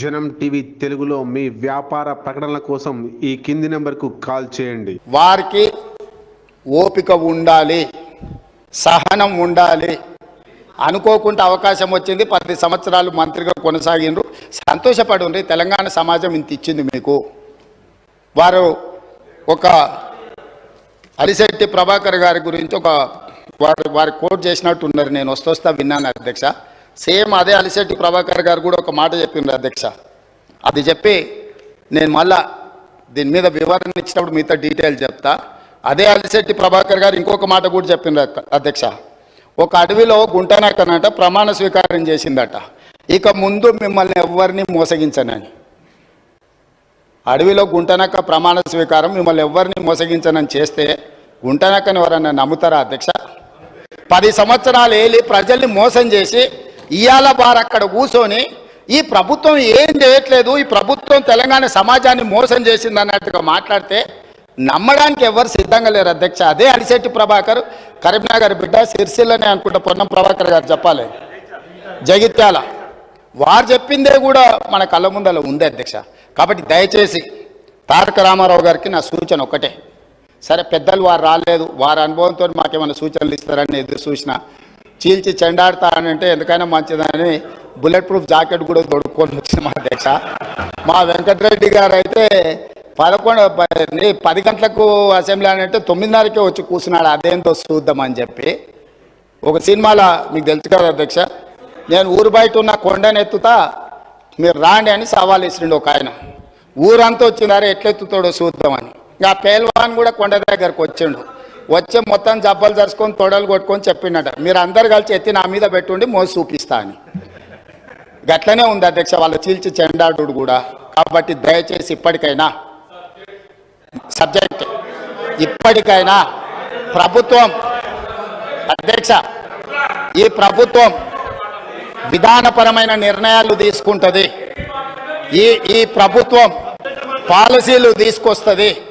జనం టీవీ తెలుగులో మీ వ్యాపార ప్రకటనల కోసం ఈ కింది నెంబర్కు కాల్ చేయండి. వారికి ఓపిక ఉండాలి సహనం ఉండాలి. అనుకోకుండా అవకాశం వచ్చింది పది సంవత్సరాలు మంత్రిగా కొనసాగిండ్రు. సంతోషపడి తెలంగాణ సమాజం ఇంత ఇచ్చింది మీకు. వారు ఒక అలిశెట్టి ప్రభాకర్ గారి గురించి ఒక వారు వారి కోట్ చేసినట్టు ఉన్నారు నేను వస్తొస్తా విన్నాను అధ్యక్ష. సేమ్ అదే అలిశెట్టి ప్రభాకర్ గారు కూడా ఒక మాట చెప్పిండ్రు అధ్యక్ష. అది చెప్పి నేను మళ్ళా దీని మీద వివరణ ఇచ్చినప్పుడు మిగతా డీటెయిల్ చెప్తా. అదే అలిశెట్టి ప్రభాకర్ గారు ఇంకొక మాట కూడా చెప్పిండ్రు అధ్యక్ష. ఒక అడవిలో గుంటనక్కనంట ప్రమాణ స్వీకారం చేసిందట. ఇక ముందు మిమ్మల్ని ఎవరిని మోసగించనని. అడవిలో గుంటనక్క ప్రమాణ స్వీకారం మిమ్మల్ని ఎవరిని మోసగించనని చేస్తే గుంటనక్కని ఎవరన్నా నమ్ముతారా అధ్యక్ష? పది సంవత్సరాలు ఏలి ప్రజల్ని మోసం చేసి ఇవాళ వారు అక్కడ కూర్చొని ఈ ప్రభుత్వం ఏం చేయట్లేదు ఈ ప్రభుత్వం తెలంగాణ సమాజాన్ని మోసం చేసింది అన్నట్టుగా మాట్లాడితే నమ్మడానికి ఎవరు సిద్ధంగా లేరు అధ్యక్ష. అదే అలిశెట్టి ప్రభాకర్ కరీంనగర్ బిడ్డ సిరిసిల్లనే అనుకుంటా పొన్నం ప్రభాకర్ గారు చెప్పాలి. జగిత్యాల వారు చెప్పిందే కూడా మన కళ్ళ ముందర ఉంది అధ్యక్ష. కాబట్టి దయచేసి తారక రామారావు గారికి నా సూచన ఒకటే. సరే పెద్దలు వారు రాలేదు వారి అనుభవంతో మాకేమైనా సూచనలు ఇస్తారని ఎదురు చూసిన చీల్చి చెండాడుతా అని అంటే ఎందుకైనా మంచిదని బుల్లెట్ ప్రూఫ్ జాకెట్ కూడా తొడుక్కొని వచ్చిన మా అధ్యక్ష మా వెంకటరెడ్డి గారు అయితే పదకొండు పది గంటలకు అసెంబ్లీ అని అంటే తొమ్మిదిన్నరకే వచ్చి కూర్చున్నాడు అదేంతో చూద్దామని చెప్పి. ఒక సినిమాలో మీకు తెలుసు కదా అధ్యక్ష నేను ఊరు బయట ఉన్న కొండను ఎత్తుతా మీరు రాండి అని సవాల్ ఇచ్చిండు ఒక ఆయన. ఊరంతా వచ్చిందారే ఎట్లెత్తుతాడో చూద్దామని. ఇంకా పేల్వాన్ కూడా కొండ దగ్గరకు వచ్చిండు. వచ్చే మొత్తం జబ్బలు జరుచుకొని తొడలు కొట్టుకొని చెప్పిండట. మీరు అందరు కలిసి ఎత్తి నా మీద పెట్టుండి మోసి చూపిస్తా అని. గట్లనే ఉంది అధ్యక్ష వాళ్ళ చీల్చి చెండాడు కూడా. కాబట్టి దయచేసి ఇప్పటికైనా సబ్జెక్ట్ ఇప్పటికైనా ప్రభుత్వం అధ్యక్ష ఈ ప్రభుత్వం విధానపరమైన నిర్ణయాలు తీసుకుంటుంది. ఈ ఈ ప్రభుత్వం పాలసీలు తీసుకొస్తుంది.